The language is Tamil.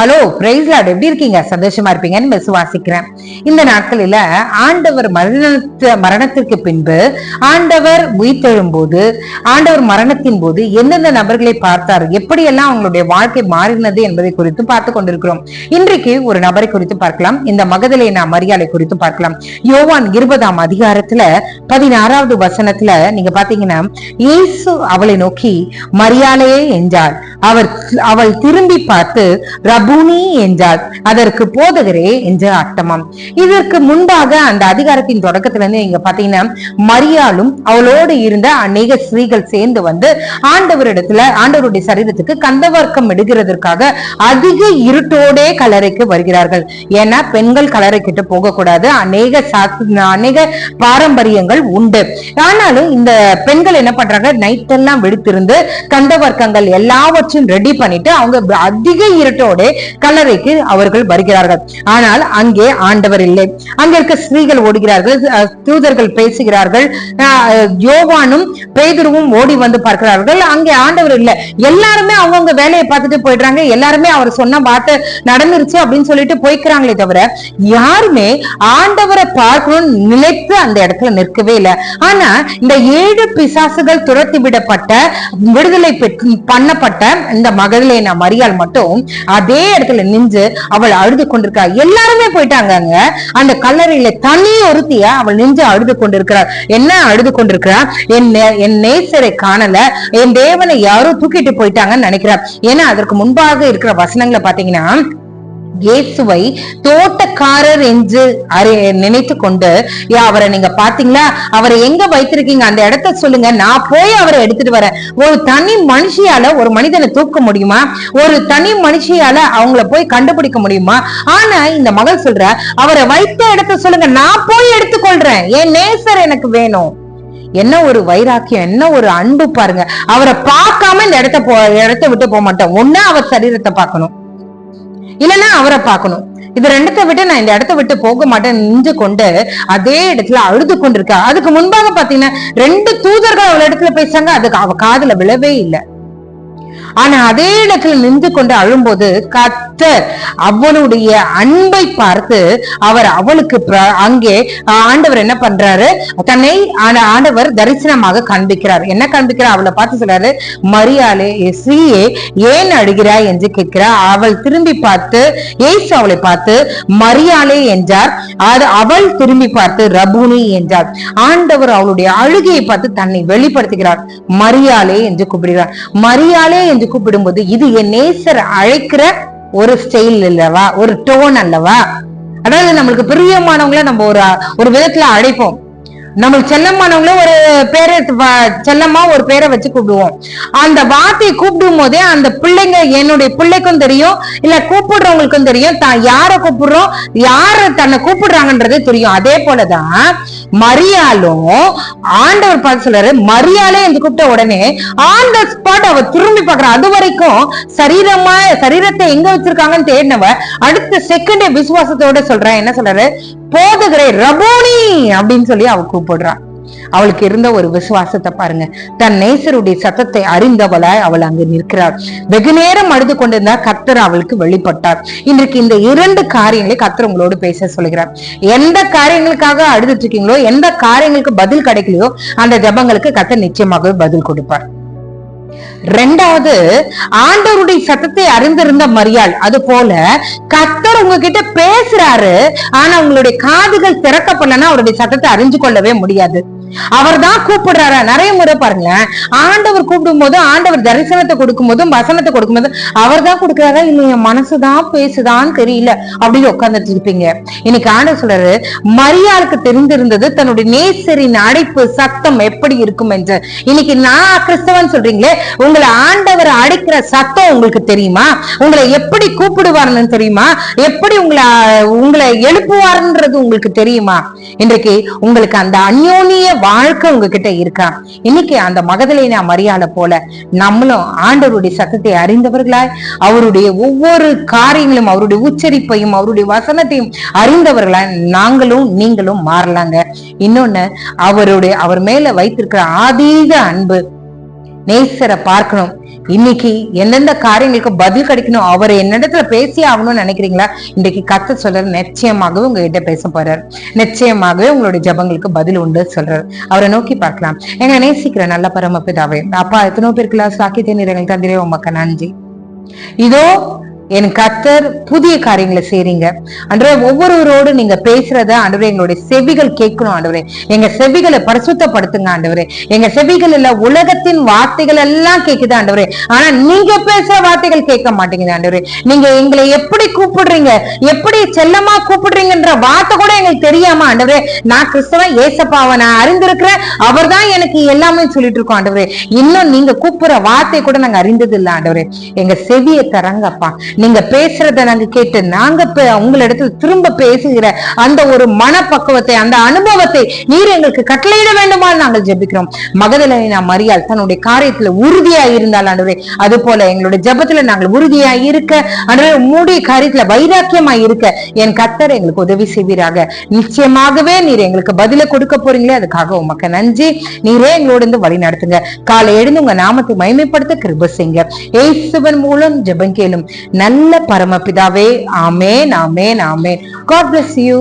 ஹலோ பிரைஸ்லாட் எப்படி இருக்கீங்க? சந்தோஷமா இருப்பீங்கன்னு விசுவாசிக்கிறேன். இந்த நாட்களில ஆண்டவர் மரணத்து மரணத்திற்கு பின்பு ஆண்டவர் உயிர்த்தெழும்போது ஆண்டவர் மரணத்தின் போது எந்தெந்த நபர்களை பார்த்தார் எப்படியெல்லாம் அவங்களுடைய வாழ்க்கை மாறினது என்பதை குறித்து பார்த்து கொண்டிருக்கிறோம். இன்றைக்கு ஒரு நபரை குறித்து பார்க்கலாம். இந்த மகதலேனா மரியாதை குறித்து பார்க்கலாம். யோவான் இருபதாம் அதிகாரத்துல பதினாறாவது வசனத்துல நீங்க பாத்தீங்கன்னா இயேசு அவளை நோக்கி மரியாதையே என்றார். அவர் அவள் திரும்பி பார்த்து ரபுனி என்றாள் அதற்கு போதகரே என்று அர்த்தமாம். இதற்கு முன்பாக அந்த அதிகாரத்தின் தொடக்கத்துல இருந்து நீங்க பாத்தீங்கன்னா மரியாளும் அவளோடு இருந்த அநேக ஸ்திரீகள் சேர்ந்து வந்து ஆண்டவரிடத்துல ஆண்டவருடைய சரீரத்துக்கு கந்தவர்க்கம் இடுகிறதற்காக அதிக இருட்டோடே கலரைக்கு வருகிறார்கள். ஏன்னா பெண்கள் கலரை கிட்ட போகக்கூடாது. அநேக அநேக பாரம்பரியங்கள் உண்டு. ஆனாலும் இந்த பெண்கள் என்ன பண்றாங்க நைட் எல்லாம் வெடித்திருந்து கந்தவர்க்கங்கள் எல்லாவற்றையும் ரெடி பண்ணிட்டு அவங்க அதிக இருட்டோட கல்லறைக்கு அவர்கள் வருகிறார்கள். ஆனால் அங்கே ஆண்டவர் இல்லை. அங்க இருக்க ஸ்திரீகள் ஓடுகிறார்கள். தூதர்கள் பேசுகிறார்கள். அஹ், யோவானும் பேதுருவும் ஓடி வந்து பார்க்கிறார்கள். அங்கே ஆண்டவர் இல்லை. எல்லாருமே அவங்கவுங்க வேலையை பார்த்துட்டு போயிடுறாங்க. எல்லாருமே அவர் சொன்ன வார்த்தை நடந்துருச்சு அப்படின்னு சொல்லிட்டு போய்க்கிறாங்களே தவிர யாருமே ஆண்டவரை பார்க்கணும்னு நினைத்து அந்த இடத்துல நிற்கவே இல்லை. ஆனா இந்த ஏழு பிசாசுகள் துரத்தி விடப்பட்ட விடுதலை பண்ணப்பட்ட இந்த மகளின மரியாள் மட்டும் அதே இடத்துல நின்று அவள் அழுது கொண்டிருக்கா எல்லாருமே போயிட்டாங்க அங்க. அந்த கல்லறையில தனி ஒருத்திய அவள் நின்று அழுது கொண்டிருக்கிறார் என்ன அழுது கொண்டிருக்கிறார் என் என் நேசரை காணல. என் தேவனை யாரோ தூக்கிட்டு போயிட்டாங்கன்னு நினைக்கிறார் ஏன்னா அதற்கு முன்பாக இருக்கிற வசனங்களை பாத்தீங்கன்னா இயேசுவை தோட்டக்காரர் என்று நினைத்து கொண்டு "ஏ, அவரை நீங்க பாத்தீங்களா அவரை எங்க வைத்திருக்கீங்க? அந்த இடத்த சொல்லுங்க. நான் போய் அவரை எடுத்துட்டு வரேன். ஒரு தனி மனுஷியால ஒரு மனிதனை தூக்க முடியுமா? ஒரு தனி மனுஷியால அவங்கள போய் கண்டுபிடிக்க முடியுமா? ஆனா இந்த மகள் சொல்ற அவரை வைத்த இடத்த சொல்லுங்க. நான் போய் எடுத்துக்கொள்றேன். என் நேசர் எனக்கு வேணும். என்ன ஒரு வைராக்கியம் என்ன ஒரு அன்பு பாருங்க. அவரை பார்க்காம இந்த இடத்த போ இடத்த விட்டு போக மாட்டோம் ஒண்ணு அவர் சரீரத்தை பார்க்கணும். இல்லைன்னா அவரை பார்க்கணும். இது ரெண்டத்தை விட்டு நான் இந்த இடத்த விட்டு போக மாட்டேன் நின்று கொண்டு அதே இடத்துல அழுது கொண்டிருக்கா. அதுக்கு முன்பாக பாத்தீங்கன்னா ரெண்டு தூதர்கள் அவள் இடத்துல பேசாங்க அதுக்கு அவ காதுல விழவே இல்லை. ஆனா அதே இடத்துல நின்று கொண்டு அழும்போது கத்தர் அவளுடைய அன்பை பார்த்து அவர் அவளுக்கு அங்கே ஆண்டவர் என்ன பண்றாரு? தன்னை ஆண்டவர் தரிசனமாக காண்பிக்கிறார். என்ன காண்பிக்கிறார்? அவளை பார்த்து சொல்றாரு மரியாலே ஸ்ரீயே ஏன் அழுகிறாய்? என்று கேட்கிறார். அவள் திரும்பி பார்த்து ஏசு அவளை பார்த்து மரியாலே என்றார். அது அவள் திரும்பி பார்த்து ரபுனி என்றார். ஆண்டவர் அவளுடைய அழுகையை பார்த்து தன்னை வெளிப்படுத்துகிறார். மரியாளே என்று கூப்பிடுகிறார். மரியாலே என்று கூப்பிடும்போது இது என் நேசர் அழைக்கிற ஒரு ஸ்டைல் அல்லவா? ஒரு டோன் அல்லவா? அதாவது நம்மளுக்கு பிரியமானவங்கள நம்ம ஒரு ஒரு விதத்துல அழைப்போம். நம்மளுக்கு செல்லமானவங்கள ஒரு பேரை செல்லம்மா ஒரு பேரை வச்சு கூப்பிடுவோம். அந்த வார்த்தையை கூப்பிடும் போதே அந்த பிள்ளைங்க என்னுடைய பிள்ளைக்கும் தெரியும் இல்ல கூப்பிடுறவங்களுக்கும் தெரியும். தான் யார கூப்பிடுறோம்? யார தன்னை கூப்பிடுறாங்கன்றது தெரியும். அதே போலதான் மரியாலும் ஆண்டவர் பார்த்து சொல்றாரு மரியாலே என்று கூப்பிட்ட உடனே ஆன் த ஸ்பாட் அவ திரும்பி பார்க்கறா. அது வரைக்கும் சரீரமா சரீரத்தை எங்க வச்சிருக்காங்கன்னு தேடினவ அடுத்த செகண்டே விசுவாசத்தோட சொல்றேன் என்ன சொல்றாரு? போதுகிறே ரபோனி! அப்படின்னு சொல்லி அவ கூப்பிடுறா. அவளுக்கு இருந்த ஒரு விசுவாசத்தை பாருங்க. தன் நேசருடைய சத்தத்தை அறிந்தவளாய் அவள் அங்கு நிற்கிறாள். வெகு நேரம் அழுது கொண்டிருந்தா கத்தர் அவளுக்கு வெளிப்பட்டார். இன்றைக்கு இந்த இரண்டு காரியங்களை கத்தர் உங்களோடு பேச சொல்கிறார். எந்த காரியங்களுக்காக அழுதுட்டு இருக்கீங்களோ எந்த காரியங்களுக்கு பதில் கிடைக்கலையோ அந்த ஜெபங்களுக்கு கத்தர் நிச்சயமாகவே பதில் கொடுப்பார். ரெண்டாவது ஆண்டவருடைய சத்தத்தை அறிந்திருந்த மரியாள். அது போல கத்தர் உங்ககிட்ட பேசுறாரு ஆனா உங்களுடைய காதுகள் திறக்கப்படலன்னா அவருடைய சத்தத்தை அறிஞ்சு கொள்ளவே முடியாது. அவர் தான் கூப்பிடுறாரு? நிறைய முறை பாருங்களேன் ஆண்டவர் கூப்பிடும் போது ஆண்டவர் தரிசனத்தை கொடுக்கும் போதும் வசனத்தை கொடுக்கும் போது அவர் தான் கொடுக்குறாரா? இல்ல என் மனசுதான் பேசுதான்னு தெரியல. அப்படின்னு உட்காந்துட்டு இருப்பீங்க. இன்னைக்கு ஆண்டவர் சொல்றாரு மரியாளுக்கு தெரிந்திருந்தது தன்னுடைய நேசரின் அடைப்பு சத்தம் எப்படி இருக்கும் என்று. இன்னைக்கு நான் கிறிஸ்தவன் சொல்றீங்களே உங்களை ஆண்டவர் அடைக்கிற சத்தம் உங்களுக்கு தெரியுமா? உங்களை எப்படி கூப்பிடுவார்னு தெரியுமா? எப்படி உங்களை உங்களை எழுப்புவார்ன்றது உங்களுக்கு தெரியுமா? இன்றைக்கு உங்களுக்கு அந்த அந்யோனிய வாழ்க்கை உங்ககிட்ட இருக்கா? இன்னைக்கு அந்த மகதலேனா மரியாதை போல நம்மளும் ஆண்டவருடைய சத்தத்தை அறிந்தவர்களாய் அவருடைய ஒவ்வொரு காரியங்களும் அவருடைய உச்சரிப்பையும் அவருடைய வசனத்தையும் அறிந்தவர்களாய் நாங்களும் நீங்களும் மாறலாங்க. இன்னொன்னு அவருடைய அவர் மேல வைத்திருக்கிற ஆதீத அன்பு நேசரை பார்க்கணும். இன்னைக்கு எந்தெந்த காரியங்களுக்கு பதில் கிடைக்கணும் அவர் என்னிடத்துல பேசி ஆகணும்னு நினைக்கிறீங்களா? இன்னைக்கு கத்த சொல்றாரு நிச்சயமாகவே உங்ககிட்ட பேச போறாரு. நிச்சயமாகவே உங்களுடைய ஜபங்களுக்கு பதில் உண்டு சொல்றாரு. அவரை நோக்கி பார்க்கலாம். எங்க நேசிக்கிற நல்ல பரமபிதாவே அப்பா எத்தனோ பேருக்குலாம் சாக்கியத்தை நிறங்கள் தந்திரே உமக்கு நன்றி. இதோ என் கத்தர் புதிய காரியங்களை செய்றீங்க. அன்றே ஒவ்வொருவரோடு நீங்க பேசுறத ஆண்டவரே எங்களுடைய செவிகள் கேட்கணும் ஆண்டவரே எங்க செவிகளை பரிசுத்தப்படுத்துங்க ஆண்டவரே எங்க செவிகள் இல்ல உலகத்தின் வார்த்தைகள் எல்லாம் கேக்குது ஆண்டவரே ஆனா நீங்க பேசுற வார்த்தைகள் கேட்க மாட்டேங்குது ஆண்டவரே நீங்க எங்களை எப்படி கூப்பிடுறீங்க? எப்படி செல்லமா கூப்பிடுறீங்கன்ற வார்த்தை கூட எங்களுக்கு தெரியாம ஆண்டவரே நான் கிறிஸ்தவன் ஏசப்பாவை நான் அறிந்திருக்கிறேன். அவர் தான் எனக்கு எல்லாமே சொல்லிட்டு இருக்கோம் ஆண்டவரே இன்னும் நீங்க கூப்பிடுற வார்த்தை கூட நாங்க அறிந்தது இல்ல ஆண்டவரே எங்க செவியை தரங்கப்பா. நீங்க பேசுறத நாங்க கேட்டு நாங்க பே- உங்களிடத்துல திரும்ப பேசுகிற அந்த ஒரு மனப்பக்குவத்தை அந்த அனுபவத்தை நீர் எங்களுக்கு கட்டளையிட வேண்டுமா நாங்கள் ஜெபிக்கிறோம். மகதலினா மரியாள் தன்னுடைய காரியத்துல உறுதியா இருந்தால் ஆண்டவரே அது போல எங்களுடைய ஜெபத்துல நாங்கள் உறுதியா இருக்க ஆண்டவரே உம்முடைய காரியத்துல வைராக்கியமா இருக்க என் கத்தர் எங்களுக்கு உதவி செய்வீராக. நிச்சயமாகவே நீர் எங்களுக்கு பதில கொடுக்க போறீங்களே அதுக்காக உமக்கு நன்றி. நீரே எங்களோட இருந்து வழி நடத்துங்க. காலை எழுந்து உங்க நாமத்தை மயமைப்படுத்த கிருப செய்யுங்க. ஏசுவன் மூலம் ஜெபம் கேளும். நல்ல பரமபிதாவே. ஆமேன் ஆமேன் ஆமேன். God bless you